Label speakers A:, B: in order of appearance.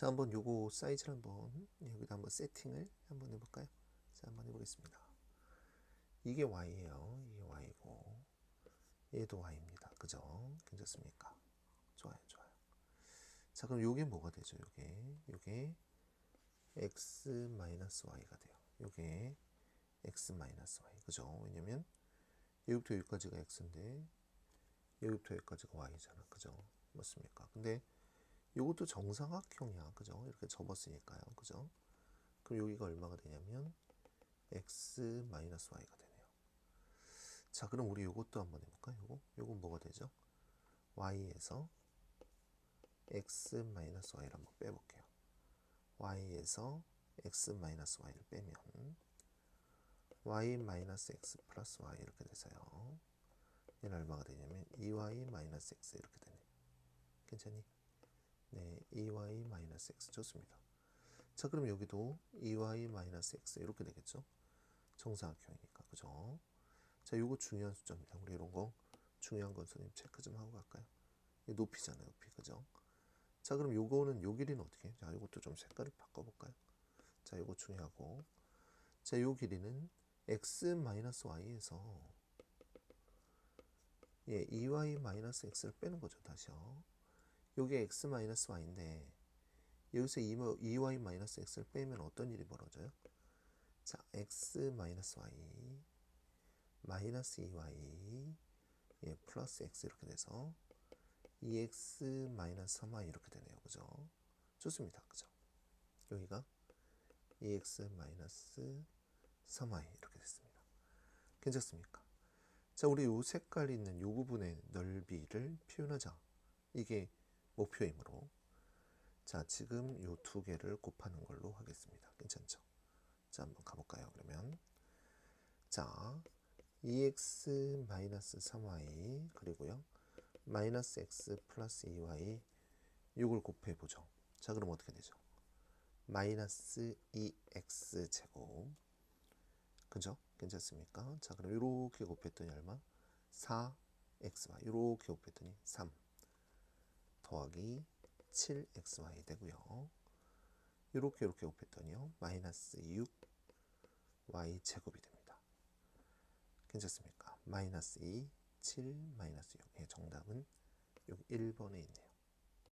A: 자, 한번 요거 사이즈를 한번 여기다 한번 세팅을 한번 해볼까요? 자, 한번 해보겠습니다. 이게 y예요. 이게 y고 얘도 y입니다. 그죠? 괜찮습니까? 좋아요, 좋아요. 자, 그럼 요게 뭐가 되죠? 요게 요게 x 마이너스 y가 돼요. 요게 x 마이너스 y. 그죠? 왜냐면 여기부터 여기까지가 x인데 여기부터 여기까지가 y잖아. 그죠? 맞습니까? 근데 요것도 정사각형이야. 그죠? 이렇게 접었으니까요. 그죠? 그럼 여기가 얼마가 되냐면 x y가 되네요. 자, 그럼 우리 요것도 한번 해볼까? 요거? 요건 뭐가 되죠? y에서 x y를 한번 빼볼게요. y에서 x y를 빼면 y x y 이렇게 돼서요. 얘는 얼마가 되냐면 2y 마이너스 x 이렇게 되네. 괜찮니? 네, 2y 마이너스 x 좋습니다. 자, 그럼 여기도 2y 마이너스 x 이렇게 되겠죠? 정사각형이니까 그죠? 자, 요거 중요한 숫자입니다. 우리 이런 거 중요한 건 선생님 체크 좀 하고 갈까요? 이 높이잖아요, 높이 그죠? 자, 그럼 요거는 요 길이는 어떻게? 해? 자, 요것도 좀 색깔을 바꿔볼까요? 자, 요거 중요하고 자, 요 길이는 x 마이너스 y에서 예, 2y 마이너스 x를 빼는 거죠, 다시요. 요게 x 마이너스 y인데 여기서 2y 마이너스 x를 빼면 어떤 일이 벌어져요? 자, x 마이너스 y 마이너스 2y 예, 플러스 x 이렇게 돼서 2x 마이너스 3y 이렇게 되네요. 그죠? 좋습니다. 그죠? 여기가 2x 마이너스 3y 이렇게 됐습니다. 괜찮습니까? 자, 우리 요 색깔 있는 요 부분의 넓이를 표현하자. 이게 목표이므로 자, 지금 요 두 개를 곱하는 걸로 하겠습니다. 괜찮죠? 자, 한번 가볼까요? 그러면 자, 2x 마이너스 3y 그리고요 마이너스 x 플러스 2y 이걸 곱해 보죠. 자, 그럼 어떻게 되죠? 마이너스 2x 제곱 그죠? 괜찮습니까? 자, 그럼 이렇게 곱했더니 얼마? 4xy 이렇게 곱했더니 3 더하기 7xy 되고요. 이렇게 이렇게 곱했더니요. 마이너스 6y 제곱이 됩니다. 괜찮습니까? 마이너스 2, 7, 마이너스 6. 의 정답은 여기 1번에 있네요.